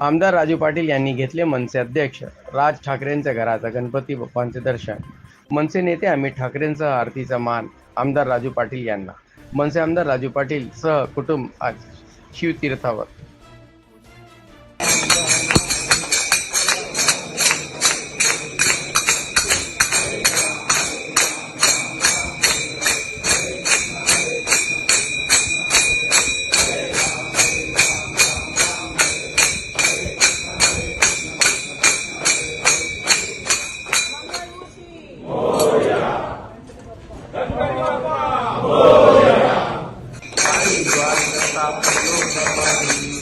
आमदार राजू पाटील यांनी घेतले मनसे अध्यक्ष. राज ठाकरेंच्या घराचा गणपती बाप्पांचे दर्शन. मनसे नेते अमित ठाकरेंसह आरतीचा मान आमदार राजू पाटील यांना. मनसे आमदार राजू पाटील सह कुटुंब आज शिवतीर्थावर. Tuhan tetap hidup